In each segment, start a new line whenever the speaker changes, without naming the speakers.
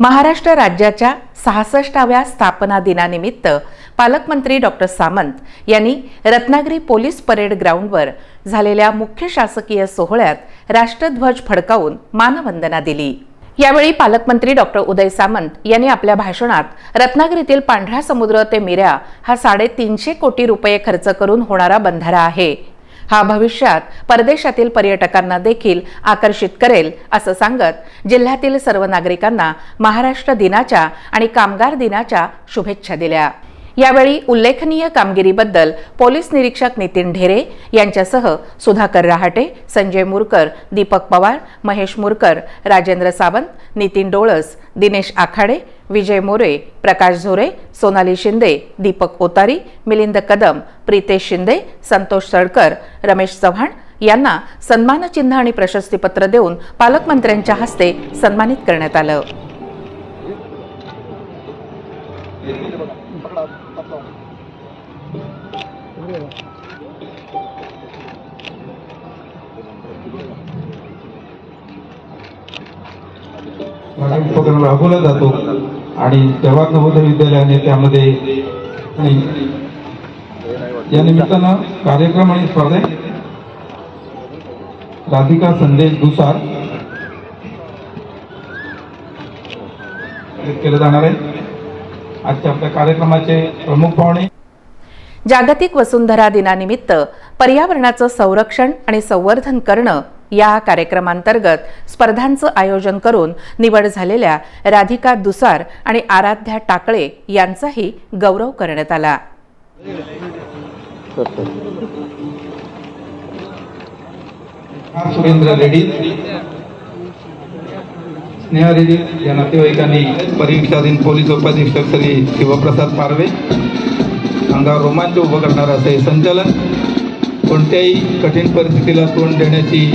महाराष्ट्र राज्याच्या सहासष्टाव्या स्थापना दिनानिमित्त पालकमंत्री डॉक्टर सामंत यांनी रत्नागिरी पोलीस परेड ग्राउंडवर झालेल्या मुख्य शासकीय सोहळ्यात राष्ट्रध्वज फडकावून मानवंदना दिली. यावेळी पालकमंत्री डॉक्टर उदय सामंत यांनी आपल्या भाषणात रत्नागिरीतील पांढरा समुद्र ते मिऱ्या हा साडेतीनशे कोटी रुपये खर्च करून होणारा बंधारा आहे. हा भविष्यात परदेशातील पर्यटकांना देखील आकर्षित करेल असं सांगत जिल्ह्यातील सर्व नागरिकांना महाराष्ट्र दिनाच्या आणि कामगार दिनाच्या शुभेच्छा दिल्या. यावेळी उल्लेखनीय कामगिरीबद्दल पोलीस निरीक्षक नितीन ढेरे यांच्यासह सुधाकर रहाटे संजय मुरकर दीपक पवार महेश मुरकर राजेंद्र सावंत नितीन डोळस दिनेश आखाडे विजय मोरे प्रकाश झोरे सोनाली शिंदे दीपक ओतारी मिलिंद कदम प्रितेश शिंदे संतोष सडकर रमेश चव्हाण यांना सन्मानचिन्ह आणि प्रशस्तीपत्र देऊन पालकमंत्र्यांच्या हस्ते सन्मानित करण्यात आलं.
उपक्रम राबवला जातो आणि जवाहर नवोदय विद्यालयाने त्यामध्ये आणि या निमित्तानं कार्यक्रम आणि स्पर्धेत राधिका संदेश दुसार. केलं जाणार आहे. आजच्या आपल्या कार्यक्रमाचे प्रमुख पाहुणे.
जागतिक वसुंधरा दिनानिमित्त पर्यावरणाचं संरक्षण आणि संवर्धन करणं या कार्यक्रमांतर्गत स्पर्धांचं आयोजन करून निवड झालेल्या राधिका दुसार आणि आराध्या टाकळे यांचाही गौरव करण्यात आला.
सुरेंद्र रेड्डी. स्नेहा या नातेवाईकांनी परीक्षाधीन पोलीस उपाधीक्षक श्री शिवप्रसाद पारवे अंगावर रोमांच उभं करणारं असं हे संचालन. कोणत्याही कठीण परिस्थितीला तोंड देण्याची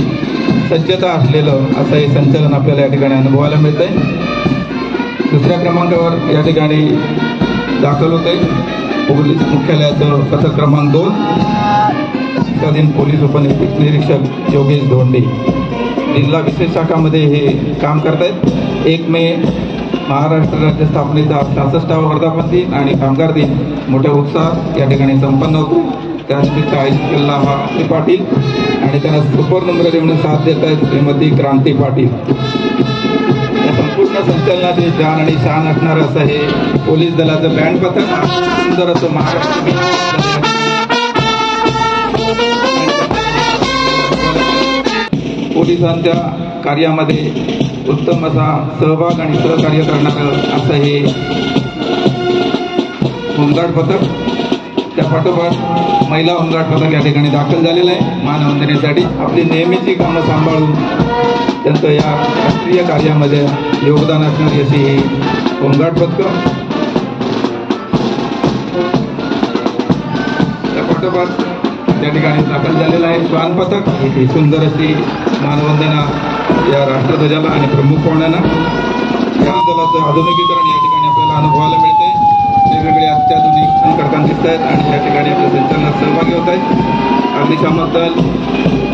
सज्जता असलेलं असं हे संचलन आपल्याला या ठिकाणी अनुभवायला मिळत आहे दुसऱ्या क्रमांकावर या ठिकाणी दाखल होत आहे पोलीस मुख्यालयाचं पथक क्रमांक दोन. शिक्षाधीन पोलीस उपनिरीक्षक योगेश धोंडे. जिल्हा विशेष शाखामध्ये हे काम करतायत. एक मे महाराष्ट्र राज्य स्थापनेचा सहासष्टावा वर्धापन दिन आणि कामगार दिन मोठ्या उत्साहात या ठिकाणी संपन्न होतो त्यानिमित्त आयोजित केलेला हा ते पाटील आणि त्यांना सुपर नंबर देऊन साथ देत आहेत श्रीमती क्रांती पाटील. या संपूर्ण संचलनाचे जान आणि शान असणारं असं हे पोलीस दलाचं बँड पथक सुंदर असं महाराष्ट्र पोलिसांच्या कार्यामध्ये उत्तम असा सहभाग आणि सहकार्य करणारं असं हे होमगार्ड पथक त्या पाठोपाठ महिला होमगार्ड पथक या ठिकाणी दाखल झालेलं आहे. मानवंदनेसाठी आपली नेहमीची कामं सांभाळून त्यांचं या राष्ट्रीय कार्यामध्ये योगदान असणारी अशी ही होमगार्ड पथकं. त्या पाठोपाठ त्या ठिकाणी दाखल झालेलं आहे. श्वान पथक ही सुंदर अशी मानवंदना या राष्ट्रध्वजाला आणि प्रमुख पाहुण्यांना या दलाचं आधुनिकीकरण या ठिकाणी आपल्याला अनुभवायला मिळते वेगवेगळे अत्याधुनिक करताना दिसत आहेत आणि या ठिकाणी आपल्या संचलनात सहभागी होत आहेत अग्निशामक दल